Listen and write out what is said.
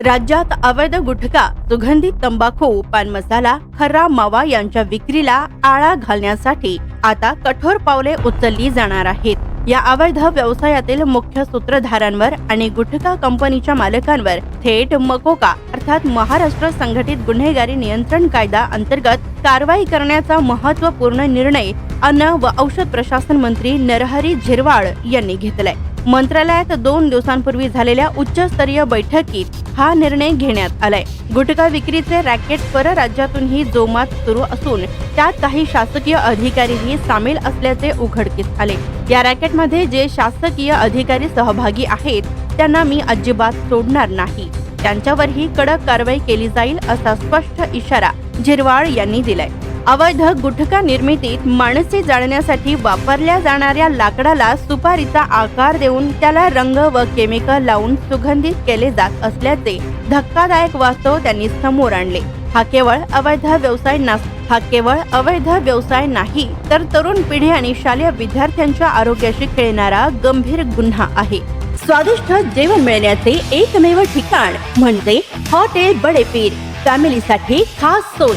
राज्यात अवैध गुटखा सुगंधित तंबाखू पान मसाला खर्रा मावा यांच्या विक्रीला आळा घालण्यासाठी आता कठोर पावले उचलली जाणार आहेत. या अवैध व्यवसायातील मुख्य सूत्रधारांवर आणि गुटखा कंपनीच्या मालकांवर थेट मकोका अर्थात महाराष्ट्र संघटित गुन्हेगारी नियंत्रण कायदा अंतर्गत कारवाई करण्याचा महत्त्वपूर्ण निर्णय अन्न व औषध प्रशासन मंत्री नरहरी झिरवाळ यांनी घेतलाय. मंत्रालयात दोन दिवसांपूर्वी झालेल्या उच्चस्तरीय बैठकीत हा निर्णय घेण्यात आलाय. गुटखा विक्रीचे रॅकेट परराज्यातूनही जोमात सुरू असून त्यात काही शासकीय अधिकारीही सामील असल्याचे उघडकीस आले. या रॅकेटमध्ये जे शासकीय अधिकारी सहभागी आहेत त्यांना मी अजिबात सोडणार नाही. त्यांच्यावरही कडक कारवाई केली जाईल असा स्पष्ट इशारा झिरवाळ यांनी दिलाय. अवैध गुटखा निर्मितीत माणसे जाळण्यासाठी वापरल्या जाणाऱ्या लाकडाला सुपारीचा आकार देऊन त्याला रंग व केमिकल लावून सुगंधित केले जात असल्याचे धक्कादायक वास्तव त्यांनी समोर आणले. हा केवळ अवैध व्यवसाय नस हा केवळ अवैध व्यवसाय नाही तर तरुण पिढी आणि शालेय विद्यार्थ्यांच्या आरोग्याशी खेळणारा गंभीर गुन्हा आहे. स्वादिष्ट जेवण मिळण्याचे एकमेव ठिकाण म्हणजे हॉटेल बडेपीर. फॅमिलीसाठी खास सोय.